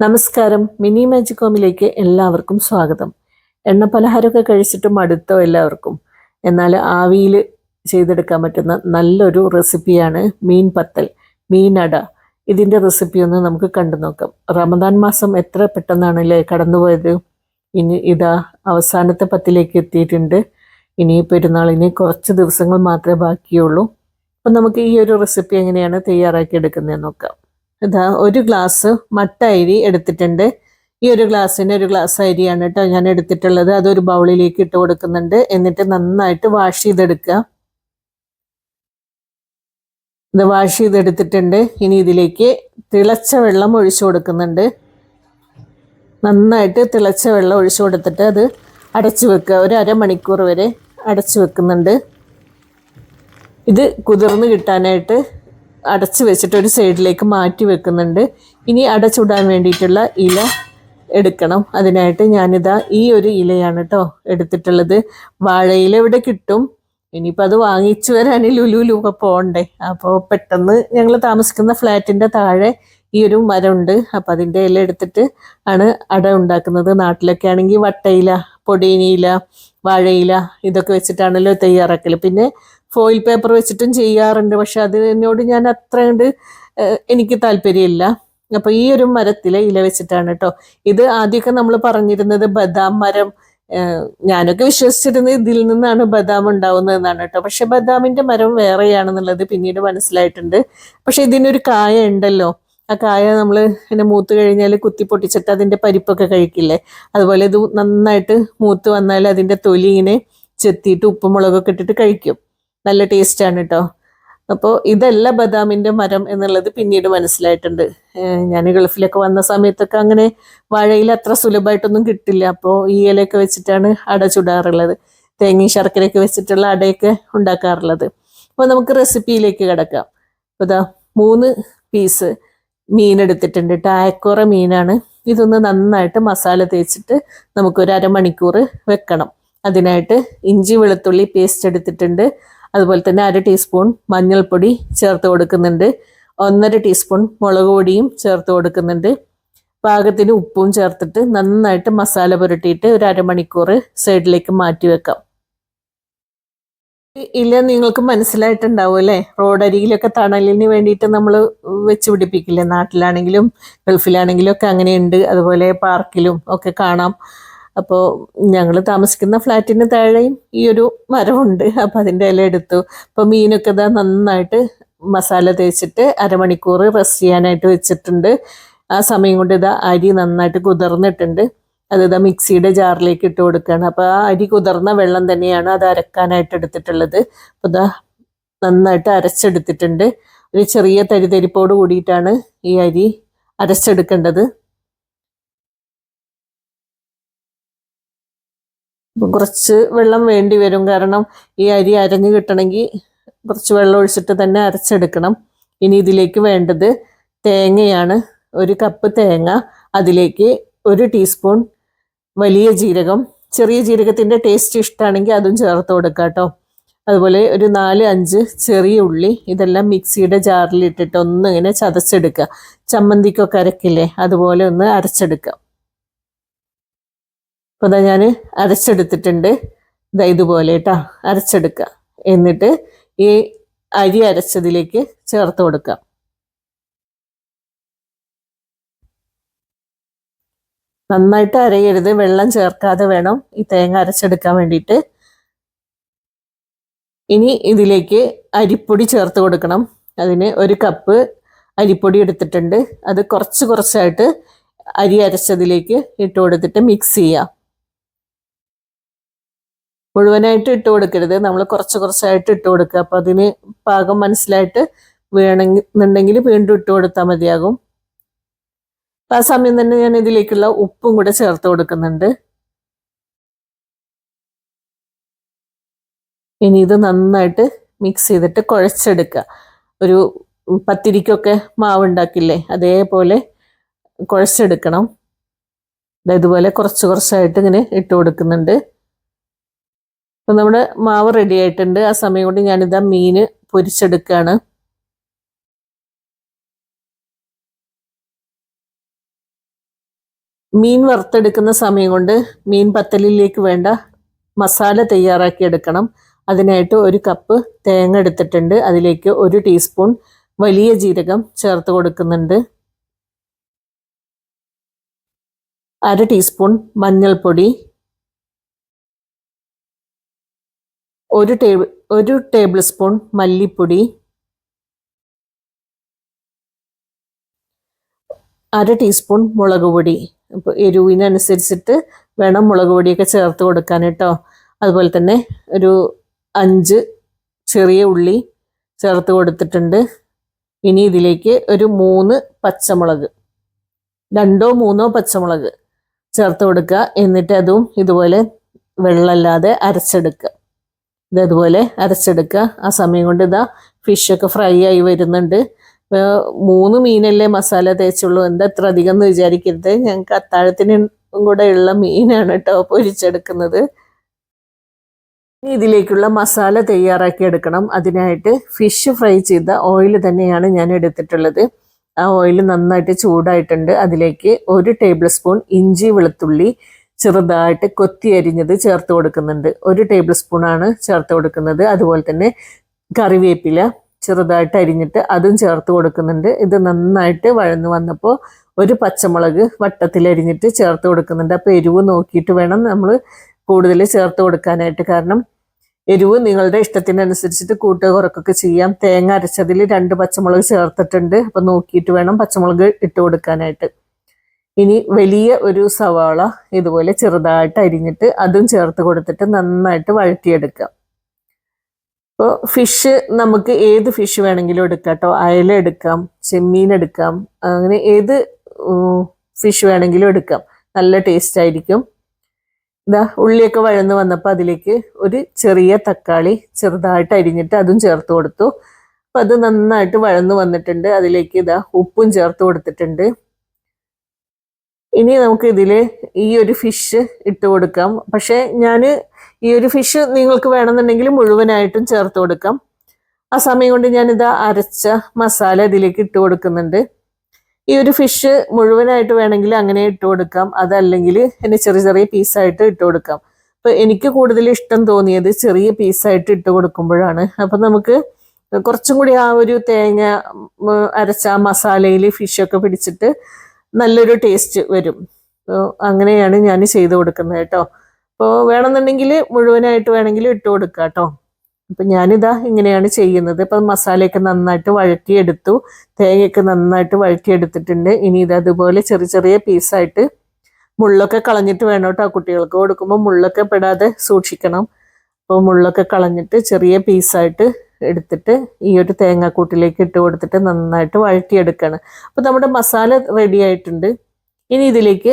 നമസ്കാരം. Mini magic ഹോമിലേക്ക് എല്ലാവർക്കും സ്വാഗതം. എണ്ണ പലഹാരമൊക്കെ കഴിച്ചിട്ട് മടുത്തോ എല്ലാവർക്കും. എന്നാൽ ആവിയിൽ ചെയ്തെടുക്കാൻ പറ്റുന്ന നല്ലൊരു റെസിപ്പിയാണ് മീൻ പത്തൽ മീനട ഇതിന്റെ റെസിപ്പി ഒന്ന് നമുക്ക് കണ്ടു നോക്കാം. റമദാൻ മാസം എത്ര പെട്ടെന്നാണല്ലേ കടന്നുപോയത്? ഇനി ഇതാ അവസാനത്തെ പത്തിലേക്ക് എത്തിയിട്ടുണ്ട്. ഇനി പെരുന്നാളിന് കുറച്ച് ദിവസങ്ങൾ മാത്രമേ ബാക്കിയുള്ളൂ. അപ്പം നമുക്ക് ഈ ഒരു റെസിപ്പി എങ്ങനെയാണ് തയ്യാറാക്കി എടുക്കുന്നതെന്ന് നോക്കാം. ഇതാ ഒരു ഗ്ലാസ് മട്ട അരി എടുത്തിട്ടുണ്ട്. ഈ ഒരു ഗ്ലാസ്സിന് ഒരു ഗ്ലാസ് അരിയാണ് കേട്ടോ ഞാൻ എടുത്തിട്ടുള്ളത്. അതൊരു ബൗളിലേക്ക് ഇട്ട് കൊടുക്കുന്നുണ്ട്. എന്നിട്ട് നന്നായിട്ട് വാഷ് ചെയ്തെടുക്കുക. ഇത് വാഷ് ചെയ്തെടുത്തിട്ടുണ്ട്. ഇനി ഇതിലേക്ക് തിളച്ച വെള്ളം ഒഴിച്ചു കൊടുക്കുന്നുണ്ട്. നന്നായിട്ട് തിളച്ച വെള്ളം ഒഴിച്ചു കൊടുത്തിട്ട് അത് അടച്ചു വെക്കുക. ഒരു അരമണിക്കൂർ വരെ അടച്ചു വെക്കുന്നുണ്ട്. ഇത് കുതിർന്ന് കിട്ടാനായിട്ട് അടച്ച് വെച്ചിട്ട് ഒരു സൈഡിലേക്ക് മാറ്റി വെക്കുന്നുണ്ട്. ഇനി അടച്ചിടാൻ വേണ്ടിയിട്ടുള്ള ഇല എടുക്കണം. അതിനായിട്ട് ഞാനിതാ ഈ ഒരു ഇലയാണ് കേട്ടോ എടുത്തിട്ടുള്ളത്. വാഴയില ഇവിടെ കിട്ടും. ഇനിയിപ്പോൾ അത് വാങ്ങിച്ചു വരാൻ ലുലു ലുക പോകണ്ടേ അപ്പോൾ പെട്ടെന്ന് ഞങ്ങൾ താമസിക്കുന്ന ഫ്ലാറ്റിന്റെ താഴെ ഈ ഒരു മരമുണ്ട്. അപ്പോൾ അതിന്റെ ഇല എടുത്തിട്ട് ആണ് അട ഉണ്ടാക്കുന്നത്. നാട്ടിലൊക്കെ ആണെങ്കിൽ വട്ടയില പൊടിയനിയില വാഴയില ഇതൊക്കെ വെച്ചിട്ടാണല്ലോ തയ്യാറാക്കൽ പിന്നെ ഫോയിൽ പേപ്പർ വെച്ചിട്ടും ചെയ്യാറുണ്ട്. പക്ഷെ അതിനോട് ഞാൻ അത്ര കണ്ട് എനിക്ക് താല്പര്യമില്ല. അപ്പോൾ ഈ ഒരു മരത്തിലെ ഇല വെച്ചിട്ടാണ് കേട്ടോ ഇത് ആദ്യമൊക്കെ നമ്മൾ പറഞ്ഞിരുന്നത് ബദാം മരം ഞാനൊക്കെ വിശ്വസിച്ചിരുന്നത് ഇതിൽ നിന്നാണ് ബദാം ഉണ്ടാവുന്നതെന്നാണ് കേട്ടോ പക്ഷെ ബദാമിന്റെ മരം വേറെയാണെന്നുള്ളത് പിന്നീട് മനസ്സിലായിട്ടുണ്ട്. പക്ഷെ ഇതിനൊരു കായ ഉണ്ടല്ലോ. ആ കായ നമ്മൾ പിന്നെ മൂത്ത് കഴിഞ്ഞാൽ കുത്തി പൊട്ടിച്ചിട്ട് അതിന്റെ പരിപ്പൊക്കെ കഴിക്കില്ലേ? അതുപോലെ ഇത് നന്നായിട്ട് മൂത്ത് വന്നാൽ അതിന്റെ തൊലി ഇങ്ങനെ ചെത്തിയിട്ട് ഉപ്പും മുളകൊക്കെ ഇട്ടിട്ട് കഴിക്കും. നല്ല ടേസ്റ്റാണ് കേട്ടോ അപ്പോൾ ഇതല്ല ബദാമിന്റെ മരം എന്നുള്ളത് പിന്നീട് മനസ്സിലായിട്ടുണ്ട്. ഞാൻ ഗൾഫിലൊക്കെ വന്ന സമയത്തൊക്കെ അങ്ങനെ വാഴയിൽ അത്ര സുലഭമായിട്ടൊന്നും കിട്ടില്ല. അപ്പോൾ ഈ ഇലയൊക്കെ വെച്ചിട്ടാണ് അട ചുടാറുള്ളത്. തേങ്ങയും ശർക്കരയൊക്കെ വെച്ചിട്ടുള്ള അടയൊക്കെ ഉണ്ടാക്കാറുള്ളത്. അപ്പോൾ നമുക്ക് റെസിപ്പിയിലേക്ക് കിടക്കാം. അപ്പോൾ ഇതാ മൂന്ന് പീസ് മീൻ എടുത്തിട്ടുണ്ട് ടായക്കോറ മീനാണ്. ഇതൊന്ന് നന്നായിട്ട് മസാല തേച്ചിട്ട് നമുക്കൊരു അരമണിക്കൂർ വെക്കണം. അതിനായിട്ട് ഇഞ്ചി വെളുത്തുള്ളി പേസ്റ്റ് എടുത്തിട്ടുണ്ട്. അതുപോലെ തന്നെ അര ടീസ്പൂൺ മഞ്ഞൾപ്പൊടി ചേർത്ത് കൊടുക്കുന്നുണ്ട്. ഒന്നര ടീസ്പൂൺ മുളക് പൊടിയും ചേർത്ത് കൊടുക്കുന്നുണ്ട്. പാകത്തിന് ഉപ്പും ചേർത്തിട്ട് നന്നായിട്ട് മസാല പുരട്ടിയിട്ട് ഒരു അരമണിക്കൂർ സൈഡിലേക്ക് മാറ്റി വെക്കാം. ഇല്ല നിങ്ങൾക്ക് മനസ്സിലായിട്ടുണ്ടാവും അല്ലേ? റോഡരികിലൊക്കെ തണലിന് വേണ്ടിയിട്ട് നമ്മൾ വെച്ച് പിടിപ്പിക്കില്ലേ? നാട്ടിലാണെങ്കിലും ഗൾഫിലാണെങ്കിലും ഒക്കെ അങ്ങനെയുണ്ട്. അതുപോലെ പാർക്കിലും ഒക്കെ കാണാം. അപ്പോൾ ഞങ്ങൾ താമസിക്കുന്ന ഫ്ലാറ്റിന് താഴെയും ഈ ഒരു മരമുണ്ട്. അപ്പോൾ അതിന്റെ ഇല എടുത്തു. അപ്പോൾ മീനൊക്കെ ഇതാ നന്നായിട്ട് മസാല തേച്ചിട്ട് അരമണിക്കൂർ റെസ്റ്റ് ചെയ്യാനായിട്ട് വെച്ചിട്ടുണ്ട്. ആ സമയം കൊണ്ട് ഇതാ അരി നന്നായിട്ട് കുതിർന്നിട്ടുണ്ട്. അത് ഇതാ മിക്സിയുടെ ജാറിലേക്ക് ഇട്ട് കൊടുക്കുകയാണ്. അപ്പോൾ ആ അരി കുതിർന്ന വെള്ളം തന്നെയാണ് അത് അരക്കാനായിട്ട് എടുത്തിട്ടുള്ളത്. അപ്പോൾ ഇതാ നന്നായിട്ട് അരച്ചെടുത്തിട്ടുണ്ട്. ഒരു ചെറിയ തരിതരിപ്പോട് കൂടിയിട്ടാണ് ഈ അരി അരച്ചെടുക്കേണ്ടത്. കുറച്ച് വെള്ളം വേണ്ടി വരും. കാരണം ഈ അരി അരഞ്ഞു കിട്ടണമെങ്കിൽ കുറച്ച് വെള്ളം ഒഴിച്ചിട്ട് തന്നെ അരച്ചെടുക്കണം. ഇനി ഇതിലേക്ക് വേണ്ടത് തേങ്ങയാണ്. ഒരു കപ്പ് തേങ്ങ അതിലേക്ക് ഒരു ടീസ്പൂൺ വലിയ ജീരകം. ചെറിയ ജീരകത്തിന്റെ ടേസ്റ്റ് ഇഷ്ടമാണെങ്കിൽ അതും ചേർത്ത് കൊടുക്കാം കേട്ടോ. അതുപോലെ ഒരു നാല് അഞ്ച് ചെറിയ ഉള്ളി ഇതെല്ലാം മിക്സിയുടെ ജാറിലിട്ടിട്ട് ഒന്ന് ഇങ്ങനെ ചതച്ചെടുക്കുക. ചമ്മന്തിക്കൊക്കെ അരക്കില്ലേ? അതുപോലെ ഒന്ന് അരച്ചെടുക്കാം അപ്പോൾ ഇതാ ഞാൻ അരച്ചെടുത്തിട്ടുണ്ട്. ഇതാ ഇതുപോലെ കേട്ടോ അരച്ചെടുക്കുക എന്നിട്ട് ഈ അരി അരച്ചതിലേക്ക് ചേർത്ത് കൊടുക്കാം. നന്നായിട്ട് അരയരുത് വെള്ളം ചേർക്കാതെ വേണം ഈ തേങ്ങ അരച്ചെടുക്കാൻ വേണ്ടിയിട്ട്. ഇനി ഇതിലേക്ക് അരിപ്പൊടി ചേർത്ത് കൊടുക്കണം. അതിന് ഒരു കപ്പ് അരിപ്പൊടി എടുത്തിട്ടുണ്ട്. അത് കുറച്ച് കുറച്ചായിട്ട് അരി അരച്ചതിലേക്ക് ഇട്ട് കൊടുത്തിട്ട് മിക്സ് ചെയ്യുക മുഴുവനായിട്ട് ഇട്ട് കൊടുക്കരുത്. നമ്മൾ കുറച്ച് കുറച്ചായിട്ട് ഇട്ട് കൊടുക്കുക. അപ്പം അതിന് പാകം മനസ്സിലായിട്ട് വേണമെന്നുണ്ടെങ്കിൽ വീണ്ടും ഇട്ട് കൊടുത്താൽ മതിയാകും. അപ്പം ആ സമയം തന്നെ ഞാൻ ഇതിലേക്കുള്ള ഉപ്പും കൂടെ ചേർത്ത് കൊടുക്കുന്നുണ്ട്. ഇനി ഇത് നന്നായിട്ട് മിക്സ് ചെയ്തിട്ട് കുഴച്ചെടുക്കുക. ഒരു പത്തിരിക്കൊക്കെ മാവ് ഉണ്ടാക്കില്ലേ അതേപോലെ കുഴച്ചെടുക്കണം. ഇതുപോലെ കുറച്ച് കുറച്ചായിട്ട് ഇങ്ങനെ ഇട്ട് കൊടുക്കുന്നുണ്ട്. അപ്പം നമ്മുടെ മാവ് റെഡി ആയിട്ടുണ്ട്. ആ സമയം കൊണ്ട് ഞാനിതാ മീൻ പൊരിച്ചെടുക്കുകയാണ് മീൻ വറുത്തെടുക്കുന്ന സമയം കൊണ്ട് മീൻ പത്തലിലേക്ക് വേണ്ട മസാല തയ്യാറാക്കി എടുക്കണം. അതിനായിട്ട് ഒരു കപ്പ് തേങ്ങ എടുത്തിട്ടുണ്ട്. അതിലേക്ക് ഒരു ടീസ്പൂൺ വലിയ ജീരകം ചേർത്ത് കൊടുക്കുന്നുണ്ട്. അര ടീസ്പൂൺ മഞ്ഞൾപ്പൊടി ഒരു ടേബിൾ ഒരു ടേബിൾ സ്പൂൺ മല്ലിപ്പൊടി അര ടീസ്പൂൺ മുളക് പൊടി. അപ്പോൾ എരിവിനനുസരിച്ചിട്ട് വേണം മുളക് പൊടിയൊക്കെ ചേർത്ത് കൊടുക്കാൻ കേട്ടോ. അതുപോലെ തന്നെ ഒരു അഞ്ച് ചെറിയ ഉള്ളി ചേർത്ത് കൊടുത്തിട്ടുണ്ട്. ഇനി ഇതിലേക്ക് ഒരു മൂന്ന് പച്ചമുളക് രണ്ടോ മൂന്നോ പച്ചമുളക് ചേർത്ത് കൊടുക്കുക. എന്നിട്ട് അതും ഇതുപോലെ വെള്ളമല്ലാതെ അരച്ചെടുക്കുക. ഇതതുപോലെ അരച്ചെടുക്കുക. ആ സമയം കൊണ്ട് ഇതാ ഫിഷൊക്കെ ഫ്രൈ ആയി വരുന്നുണ്ട്. മൂന്ന് മീനല്ലേ മസാല തേച്ചുള്ളൂ. എന്താ എത്ര അധികം എന്ന് വിചാരിക്കരുത്. ഞങ്ങൾക്ക് അത്താഴത്തിന് കൂടെ ഉള്ള മീനാണ് കേട്ടോ പൊരിച്ചെടുക്കുന്നത്. ഇതിലേക്കുള്ള മസാല തയ്യാറാക്കി എടുക്കണം. അതിനായിട്ട് ഫിഷ് ഫ്രൈ ചെയ്ത ഓയിൽ തന്നെയാണ് ഞാൻ എടുത്തിട്ടുള്ളത്. ആ ഓയിൽ നന്നായിട്ട് ചൂടായിട്ടുണ്ട്. അതിലേക്ക് ഒരു ടേബിൾ സ്പൂൺ ഇഞ്ചി വെളുത്തുള്ളി ചെറുതായിട്ട് കൊത്തി അരിഞ്ഞത് ചേർത്ത് കൊടുക്കുന്നുണ്ട്. ഒരു ടേബിൾ സ്പൂണാണ് ചേർത്ത് കൊടുക്കുന്നത്. അതുപോലെ തന്നെ കറിവേപ്പില ചെറുതായിട്ട് അരിഞ്ഞിട്ട് അതും ചേർത്ത് കൊടുക്കുന്നുണ്ട്. ഇത് നന്നായിട്ട് വഴന്നു വന്നപ്പോൾ ഒരു പച്ചമുളക് വട്ടത്തിൽ അരിഞ്ഞിട്ട് ചേർത്ത് കൊടുക്കുന്നുണ്ട്. അപ്പോൾ എരിവ് നോക്കിയിട്ട് വേണം നമ്മൾ കൂടുതൽ ചേർത്ത് കൊടുക്കാനായിട്ട്. കാരണം എരിവ് നിങ്ങളുടെ ഇഷ്ടത്തിനനുസരിച്ചിട്ട് കൂട്ടുക കുറക്കൊക്കെ ചെയ്യാം. തേങ്ങ അരച്ചതിൽ രണ്ട് പച്ചമുളക് ചേർത്തിട്ടുണ്ട്. അപ്പം നോക്കിയിട്ട് വേണം പച്ചമുളക് ഇട്ട് കൊടുക്കാനായിട്ട്. ഇനി വലിയ ഒരു സവാള ഇതുപോലെ ചെറുതായിട്ട് അരിഞ്ഞിട്ട് അതും ചേർത്ത് കൊടുത്തിട്ട് നന്നായിട്ട് വഴറ്റിയെടുക്കാം. ഇപ്പോൾ ഫിഷ് നമുക്ക് ഏത് ഫിഷ് വേണമെങ്കിലും എടുക്കാം കേട്ടോ. അയല എടുക്കാം ചെമ്മീൻ എടുക്കാം അങ്ങനെ ഏത് ഫിഷ് വേണമെങ്കിലും എടുക്കാം. നല്ല ടേസ്റ്റ് ആയിരിക്കും. ഇതാ ഉള്ളിയൊക്കെ വഴന്ന് വന്നപ്പോൾ അതിലേക്ക് ഒരു ചെറിയ തക്കാളി ചെറുതായിട്ട് അരിഞ്ഞിട്ട് അതും ചേർത്ത് കൊടുത്തു. അപ്പം അത് നന്നായിട്ട് വഴന്ന് വന്നിട്ടുണ്ട്. അതിലേക്ക് ഇതാ ഉപ്പും ചേർത്ത് കൊടുത്തിട്ടുണ്ട്. ഇനി നമുക്ക് ഇതിൽ ഈ ഒരു ഫിഷ് ഇട്ട് കൊടുക്കാം. പക്ഷേ ഞാൻ ഈ ഒരു ഫിഷ് നിങ്ങൾക്ക് വേണമെന്നുണ്ടെങ്കിൽ മുഴുവനായിട്ടും ചേർത്ത് കൊടുക്കാം. ആ സമയം കൊണ്ട് ഞാനിത് അരച്ച മസാല ഇതിലേക്ക് ഇട്ട് കൊടുക്കുന്നുണ്ട്. ഈ ഒരു ഫിഷ് മുഴുവനായിട്ട് വേണമെങ്കിൽ അങ്ങനെ ഇട്ട് കൊടുക്കാം. അതല്ലെങ്കിൽ എന്നെ ചെറിയ ചെറിയ പീസായിട്ട് ഇട്ട് കൊടുക്കാം. അപ്പോൾ എനിക്ക് കൂടുതൽ ഇഷ്ടം തോന്നിയത് ചെറിയ പീസായിട്ട് ഇട്ട് കൊടുക്കുമ്പോഴാണ്. അപ്പം നമുക്ക് കുറച്ചും കൂടി ആ ഒരു തേങ്ങ അരച്ച മസാലയിൽ ഫിഷൊക്കെ പിടിച്ചിട്ട് നല്ലൊരു ടേസ്റ്റ് വരും. അപ്പോൾ അങ്ങനെയാണ് ഞാൻ ചെയ്ത് കൊടുക്കുന്നത് കേട്ടോ. അപ്പോൾ വേണമെന്നുണ്ടെങ്കിൽ മുഴുവനായിട്ട് വേണമെങ്കിൽ ഇട്ട് കൊടുക്കുക കേട്ടോ. അപ്പം ഞാനിതാ ഇങ്ങനെയാണ് ചെയ്യുന്നത്. ഇപ്പം മസാലയൊക്കെ നന്നായിട്ട് വഴറ്റിയെടുത്തു. തേങ്ങയൊക്കെ നന്നായിട്ട് വഴറ്റിയെടുത്തിട്ടുണ്ട്. ഇനി ഇത് അതുപോലെ ചെറിയ ചെറിയ പീസായിട്ട് മുള്ളൊക്കെ കളഞ്ഞിട്ട് വേണം കേട്ടോ. കുട്ടികൾക്ക് കൊടുക്കുമ്പോൾ മുള്ളൊക്കെ പെടാതെ സൂക്ഷിക്കണം. അപ്പോൾ മുള്ളൊക്കെ കളഞ്ഞിട്ട് ചെറിയ പീസായിട്ട് എടുത്തിട്ട് ഈ ഒരു തേങ്ങാക്കൂട്ടിലേക്ക് ഇട്ട് കൊടുത്തിട്ട് നന്നായിട്ട് വഴറ്റിയെടുക്കുകയാണ് അപ്പോൾ നമ്മുടെ മസാല റെഡി ആയിട്ടുണ്ട്. ഇനി ഇതിലേക്ക്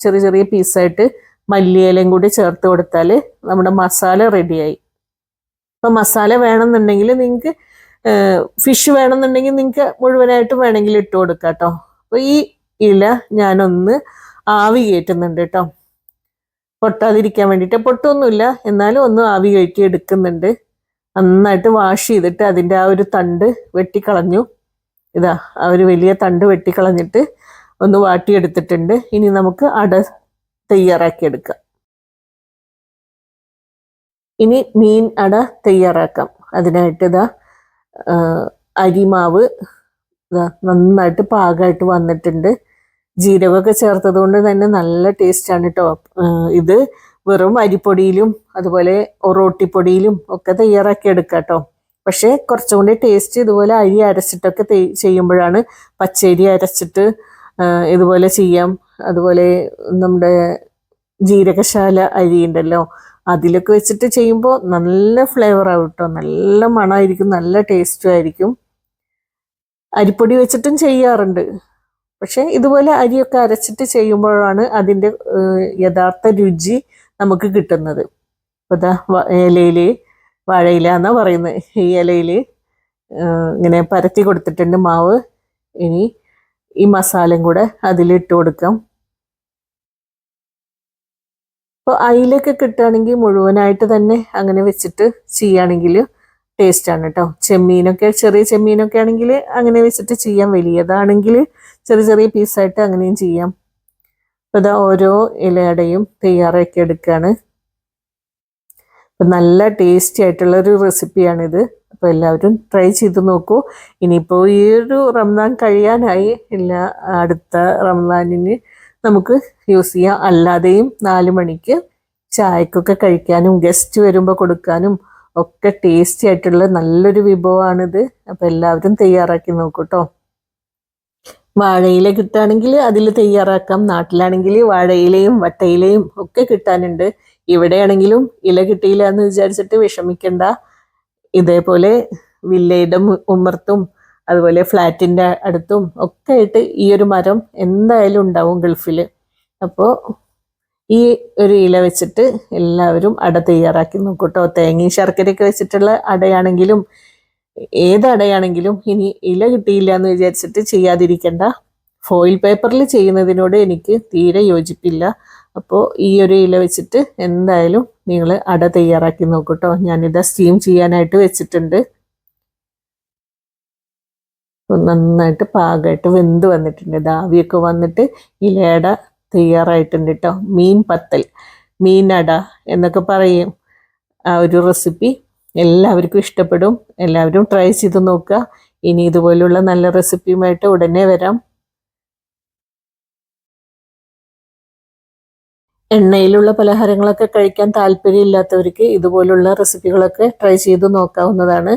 ചെറിയ ചെറിയ പീസായിട്ട് മല്ലിയിലയും കൂടി ചേർത്ത് കൊടുത്താൽ നമ്മുടെ മസാല റെഡിയായി അപ്പോൾ മസാല വേണമെന്നുണ്ടെങ്കിൽ നിങ്ങൾക്ക് ഫിഷ് വേണമെന്നുണ്ടെങ്കിൽ നിങ്ങൾക്ക് മുഴുവനായിട്ടും വേണമെങ്കിൽ ഇട്ട് കൊടുക്കാം കേട്ടോ അപ്പോൾ ഈ ഇല ഞാനൊന്ന് ആവി കയറ്റുന്നുണ്ട് കേട്ടോ പൊട്ടാതിരിക്കാൻ വേണ്ടിയിട്ട്. പൊട്ടൊന്നുമില്ല. എന്നാലും ഒന്ന് ആവി കയറ്റി എടുക്കുന്നുണ്ട്. നന്നായിട്ട് വാഷ് ചെയ്തിട്ട് അതിന്റെ ആ ഒരു തണ്ട് വെട്ടിക്കളഞ്ഞു. ഇതാ ആ ഒരു വലിയ തണ്ട് വെട്ടിക്കളഞ്ഞിട്ട് ഒന്ന് വാട്ടിയെടുത്തിട്ടുണ്ട്. ഇനി നമുക്ക് അട തയ്യാറാക്കി എടുക്കാം. ഇനി മീൻ അട തയ്യാറാക്കാം. അതിനായിട്ട് ഇതാ അരിമാവ് ഇതാ നന്നായിട്ട് പാകമായിട്ട് വന്നിട്ടുണ്ട്. ജീരകമൊക്കെ ചേർത്തത് കൊണ്ട് തന്നെ നല്ല ടേസ്റ്റാണ് കേട്ടോ ഇത് വെറും അരിപ്പൊടിയിലും അതുപോലെ ഒറോട്ടിപ്പൊടിയിലും ഒക്കെ തയ്യാറാക്കി എടുക്കാം കേട്ടോ പക്ഷേ കുറച്ചും കൂടി ടേസ്റ്റ് ഇതുപോലെ അരി അരച്ചിട്ടൊക്കെ ചെയ്യുമ്പോഴാണ് പച്ചരി അരച്ചിട്ട് ഇതുപോലെ ചെയ്യാം. അതുപോലെ നമ്മുടെ ജീരകശാല അരി ഉണ്ടല്ലോ അതിലൊക്കെ വെച്ചിട്ട് ചെയ്യുമ്പോൾ നല്ല ഫ്ലേവർ ആവും കേട്ടോ നല്ല മണമായിരിക്കും നല്ല ടേസ്റ്റും ആയിരിക്കും. അരിപ്പൊടി വെച്ചിട്ടും ചെയ്യാറുണ്ട്. പക്ഷേ ഇതുപോലെ അരിയൊക്കെ അരച്ചിട്ട് ചെയ്യുമ്പോഴാണ് അതിന്റെ യഥാർത്ഥ രുചി നമുക്ക് കിട്ടുന്നത്. ഇതാ ഇലയിൽ വാഴയില എന്നാണ് പറയുന്നത് ഈ ഇലയിൽ ഇങ്ങനെ പരത്തി കൊടുത്തിട്ടുണ്ട് മാവ്. ഇനി ഈ മസാലയും കൂടെ അതിലിട്ട് കൊടുക്കാം. അപ്പോൾ അയിലൊക്കെ കിട്ടുകയാണെങ്കിൽ മുഴുവനായിട്ട് തന്നെ അങ്ങനെ വെച്ചിട്ട് ചെയ്യുകയാണെങ്കിൽ ടേസ്റ്റാണ് കേട്ടോ ചെമ്മീനൊക്കെ ചെറിയ ചെമ്മീനൊക്കെ ആണെങ്കിൽ അങ്ങനെ വെച്ചിട്ട് ചെയ്യാം. വലിയതാണെങ്കിൽ ചെറിയ ചെറിയ പീസായിട്ട് അങ്ങനെയും ചെയ്യാം. ഇതാ ഓരോ ഇലയുടെയും തയ്യാറാക്കി എടുക്കുകയാണ് നല്ല ടേസ്റ്റി ആയിട്ടുള്ള ഒരു റെസിപ്പിയാണിത് അപ്പോൾ എല്ലാവരും ട്രൈ ചെയ്ത് നോക്കൂ. ഇനിയിപ്പോൾ ഈ ഒരു റംസാൻ കഴിയാനായി എല്ലാ അടുത്ത റംസാനിന് നമുക്ക് യൂസ് ചെയ്യാം. അല്ലാതെയും നാല് മണിക്ക് ചായക്കൊക്കെ കഴിക്കാനും ഗസ്റ്റ് വരുമ്പോൾ കൊടുക്കാനും ഒക്കെ ടേസ്റ്റി ആയിട്ടുള്ള നല്ലൊരു വിഭവമാണിത്. അപ്പോൾ എല്ലാവരും തയ്യാറാക്കി നോക്കൂ കേട്ടോ വാഴയില കിട്ടുകയാണെങ്കിൽ അതിൽ തയ്യാറാക്കാം. നാട്ടിലാണെങ്കിൽ വാഴയിലയും വട്ടയിലയും ഒക്കെ കിട്ടാനുണ്ട്. ഇവിടെയാണെങ്കിലും ഇല കിട്ടിയില്ല എന്ന് വിചാരിച്ചിട്ട് വിഷമിക്കണ്ട. ഇതേപോലെ വില്ലയുടെ ഉമ്മർത്തും അതുപോലെ ഫ്ലാറ്റിന്റെ അടുത്തും ഒക്കെ ആയിട്ട് ഈ ഒരു മരം എന്തായാലും ഉണ്ടാവും ഗൾഫിൽ അപ്പോൾ ഈ ഒരു ഇല വെച്ചിട്ട് എല്ലാവരും അട തയ്യാറാക്കി നോക്കൂട്ടോ തേങ്ങയും ശർക്കരയൊക്കെ വെച്ചിട്ടുള്ള അടയാണെങ്കിലും ഏത് അടയാണെങ്കിലും ഇനി ഇല കിട്ടിയില്ല എന്ന് വിചാരിച്ചിട്ട് ചെയ്യാതിരിക്കണ്ട. ഫോയിൽ പേപ്പറിൽ ചെയ്യുന്നതിനോട് എനിക്ക് തീരെ യോജിപ്പില്ല. അപ്പോൾ ഈ ഒരു ഇല വെച്ചിട്ട് എന്തായാലും നിങ്ങൾ അട തയ്യാറാക്കി നോക്കൂട്ടോ. ഞാനിത് സ്റ്റീം ചെയ്യാനായിട്ട് വെച്ചിട്ടുണ്ട്. നന്നായിട്ട് പാകമായിട്ട് വെന്ത് വന്നിട്ടുണ്ട്. ഇത് ആവിയൊക്കെ വന്നിട്ട് ഇലയട തയ്യാറായിട്ടുണ്ട് കേട്ടോ മീൻ പത്തൽ മീനട എന്നൊക്കെ പറയും. ആ ഒരു റെസിപ്പി എല്ലാവർക്കും ഇഷ്ടപ്പെടും. എല്ലാവരും ട്രൈ ചെയ്ത് നോക്കുക. ഇനി ഇതുപോലുള്ള നല്ല റെസിപ്പിയുമായിട്ട് ഉടനെ വരാം. എണ്ണയിലുള്ള പലഹാരങ്ങളൊക്കെ കഴിക്കാൻ താല്പര്യമില്ലാത്തവർക്ക് ഇതുപോലുള്ള റെസിപ്പികളൊക്കെ ട്രൈ ചെയ്ത് നോക്കാവുന്നതാണ്.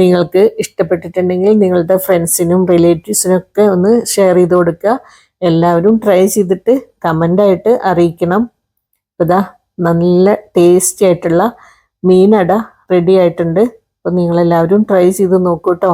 നിങ്ങൾക്ക് ഇഷ്ടപ്പെട്ടിട്ടുണ്ടെങ്കിൽ നിങ്ങളുടെ ഫ്രണ്ട്സിനും റിലേറ്റീവ്സിനൊക്കെ ഒന്ന് ഷെയർ ചെയ്ത് കൊടുക്കുക. എല്ലാവരും ട്രൈ ചെയ്തിട്ട് കമന്റായിട്ട് അറിയിക്കണം. ഇതാ നല്ല ടേസ്റ്റി ആയിട്ടുള്ള മീനട റെഡി ആയിട്ടുണ്ട്. അപ്പോൾ നിങ്ങളെല്ലാവരും ട്രൈ ചെയ്ത് നോക്കൂ കേട്ടോ